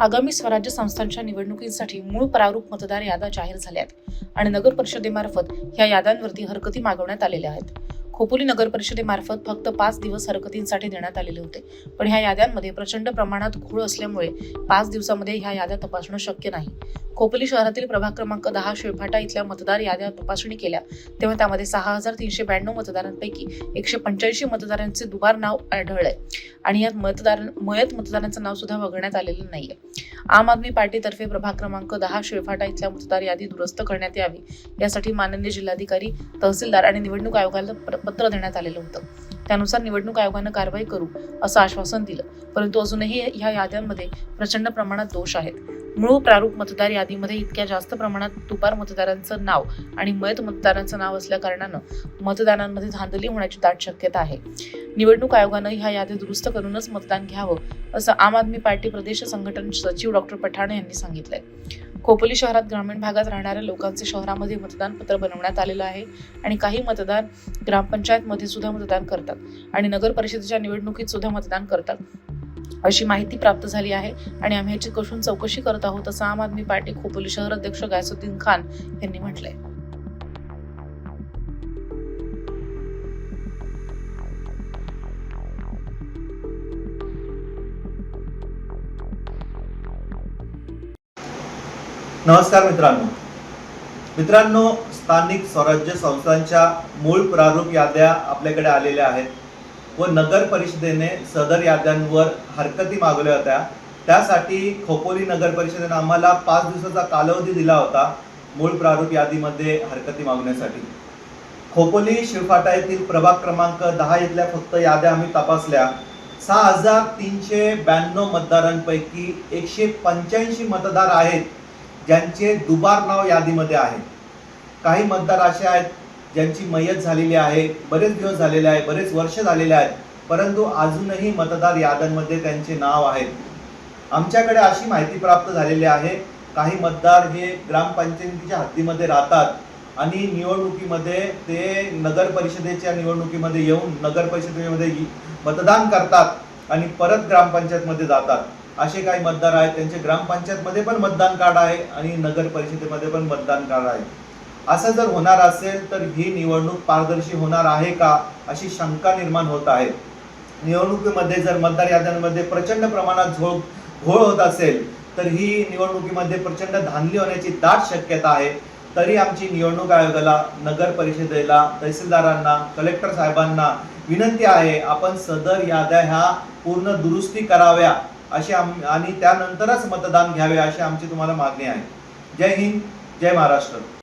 आगामी स्वराज्य संस्थांच्या निवडणुकींसाठी मूळ प्रारूप मतदार याद्या जाहीर झाल्या आहेत आणि नगर परिषदेमार्फत ह्या याद्यांवरती हरकती मागवण्यात आलेल्या आहेत. खोपोली नगर परिषदेमार्फत फक्त पाच दिवस हरकतींसाठी देण्यात आलेले होते पण ह्या याद्यांमध्ये प्रचंड प्रमाणात घोळ असल्यामुळे पाच दिवसामध्ये ह्या याद्या तपासणं शक्य नाही. खोपोली शहरातील प्रभाग क्रमांक दहा शिळफाटा इथल्या मतदार याद्या तपासणी केल्या. तेव्हा त्यामध्ये सहा हजार तीनशे ब्याण्णव मतदारांपैकी एकशे पंच्याऐंशी मतदारांचे दुबार नाव आढळले आणि यात मतदार मयत मतदारांचं नाव सुद्धा वगळण्यात आलेलं नाहीये. आम आदमी पार्टीतर्फे प्रभाग क्रमांक दहा शिळफाटा इथल्या मतदार यादी दुरुस्त करण्यात यावी यासाठी माननीय जिल्हाधिकारी तहसीलदार आणि निवडणूक आयोगाला पत्र देण्यात आलेलं होतं. त्यानुसार निवडणूक आयोगानं कारवाई करू असं आश्वासन दिलं परंतु अजूनही ह्या याद्यांमध्ये प्रचंड प्रमाणात दोष आहेत. मूळ प्रारूप मतदार यादीमध्ये इतक्या जास्त प्रमाणात दुपार मतदारांचं नाव आणि मयत मतदारांचं नाव असल्या कारणानं मतदानांमध्ये धांदली होण्याची दाट शक्यता आहे. निवडणूक आयोगानं ह्या यादी दुरुस्त करूनच मतदान घ्यावं असं आम आदमी पार्टी प्रदेश संघटन सचिव डॉक्टर पठाणे यांनी सांगितलंय. खोपोली शहरात ग्रामीण भागात राहणाऱ्या लोकांचे शहरामध्ये मतदान पत्र बनवण्यात आलेलं आहे आणि काही मतदार ग्रामपंचायतमध्ये सुद्धा मतदान करतात आणि नगर परिषदेच्या निवडणुकीत सुद्धा मतदान करतात. अशी माहिती प्राप्त झाली आहे आणि आम्ही याची कसून चौकशी करत आहोत असं आम आदमी पार्टी खोपोली शहर अध्यक्ष गायसुद्दीन खान यांनी म्हटलंय. नमस्कार मित्रांनो. मित्रांनो स्थानिक स्वराज्य संस्थांच्या मूळ प्रारूप याद्या आपल्याकडे आलेल्या आहेत. व नगर परिषदेने सदर याद्यांवर हरकती मागवल्या होत्या. त्यासाठी खोपोली नगर परिषदेने आम्हाला पाच दिवसाचा कालावधी दिला होता मूळ प्रारूप यादीमध्ये हरकती मागण्यासाठी खोपोली शिवफाटा येथील प्रभाग क्रमांक दहा इथल्या फक्त याद्या आम्ही तपासल्या. सहा हजार तीनशे ब्याण्णव मतदारांपैकी एकशे पंच्याऐंशी मतदार आहेत ज्यांचे दुबार नाव यादीमध्ये आहे. काही मतदार असे आहेत ज्यांची मयत झालेली आहे बरेच दिवस झालेले आहे बरेच वर्ष झालेले आहेत परंतु अजूनही मतदार याद्यांमध्ये त्यांचे नाव आहेत. आमच्याकडे अशी माहिती प्राप्त झालेली आहे काही मतदार हे ग्रामपंचायतीच्या हद्दीमध्ये राहतात आणि निवडणुकीमध्ये ते नगर परिषदेच्या निवडणुकीमध्ये येऊन नगर परिषदेमध्ये मतदान करतात आणि परत ग्रामपंचायतमध्ये जातात. असे काही मतदार आहेत त्यांचे ग्रामपंचायतमध्ये पण मतदान कार्ड आहे आणि नगर परिषदेमध्ये पण मतदान कार्ड आहे. असं जर होणार असेल तर ही निवडणूक पारदर्शी होणार आहे का अशी शंका निर्माण होत आहे. निवडणुकीमध्ये जर मतदार याद्यांमध्ये प्रचंड प्रमाणात झोळ घोळ होत असेल तर ही निवडणुकीमध्ये प्रचंड धांदली होण्याची दाट शक्यता आहे. तरी आमची निवडणूक आयोगाला नगर परिषदेला तहसीलदारांना कलेक्टर साहेबांना विनंती आहे आपण सदर याद्या ह्या पूर्ण दुरुस्ती कराव्या अशी आम आणि त्यानंतरच मतदान घ्यावे अशी आमची तुम्हाला मागणी आहे. जय हिंद जय महाराष्ट्र.